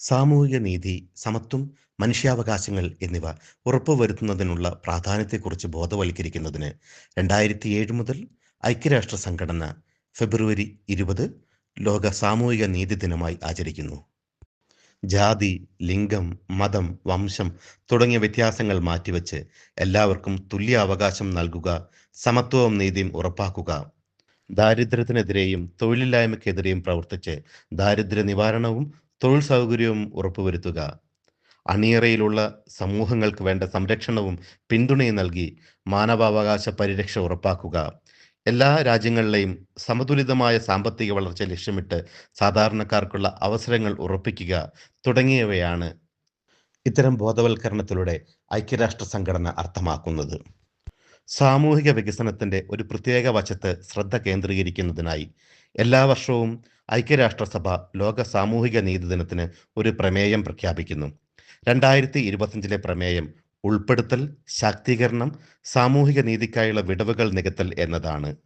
സാമൂഹിക നീതി സമത്വം മനുഷ്യാവകാശങ്ങൾ എന്നിവ ഉറപ്പുവരുത്തുന്നതിനുള്ള പ്രാധാന്യത്തെക്കുറിച്ച് ബോധവൽക്കരിക്കുന്നതിന് രണ്ടായിരത്തി ഏഴ് മുതൽ ഐക്യരാഷ്ട്ര സംഘടന ഫെബ്രുവരി ഇരുപത് ലോക സാമൂഹിക നീതി ദിനമായി ആചരിക്കുന്നു. ജാതി ലിംഗം മതം വംശം തുടങ്ങിയ വ്യത്യാസങ്ങൾ മാറ്റിവെച്ച് എല്ലാവർക്കും തുല്യ അവകാശം നൽകുക സമത്വവും നീതിയും ഉറപ്പാക്കുക ദാരിദ്ര്യത്തിനെതിരെയും തൊഴിലില്ലായ്മയ്ക്കെതിരെയും പ്രവർത്തിച്ച് ദാരിദ്ര്യ നിവാരണവും തൊഴിൽ സൗകര്യവും ഉറപ്പുവരുത്തുക. അണിയറയിലുള്ള സമൂഹങ്ങൾക്ക് വേണ്ട സംരക്ഷണവും പിന്തുണയും നൽകി മാനവാവകാശ പരിരക്ഷ ഉറപ്പാക്കുക. എല്ലാ രാജ്യങ്ങളിലെയും സമതുലിതമായ സാമ്പത്തിക വളർച്ച ലക്ഷ്യമിട്ട് സാധാരണക്കാർക്കുള്ള അവസരങ്ങൾ ഉറപ്പിക്കുക തുടങ്ങിയവയാണ് ഇത്തരം ബോധവൽക്കരണത്തിലൂടെ ഐക്യരാഷ്ട്ര സംഘടന അർത്ഥമാക്കുന്നത്. സാമൂഹിക വികസനത്തിന്റെ ഒരു പ്രത്യേക വശത്ത് ശ്രദ്ധ കേന്ദ്രീകരിക്കുന്നതിനായി എല്ലാ വർഷവും ഐക്യരാഷ്ട്രസഭ ലോക സാമൂഹിക നീതി ദിനത്തിന് ഒരു പ്രമേയം പ്രഖ്യാപിക്കുന്നു. രണ്ടായിരത്തി ഇരുപത്തിയഞ്ചിലെ പ്രമേയം ഉൾപ്പെടുത്തൽ ശാക്തീകരണം സാമൂഹിക നീതിക്കായുള്ള വിടവുകൾ നികത്തൽ എന്നതാണ്.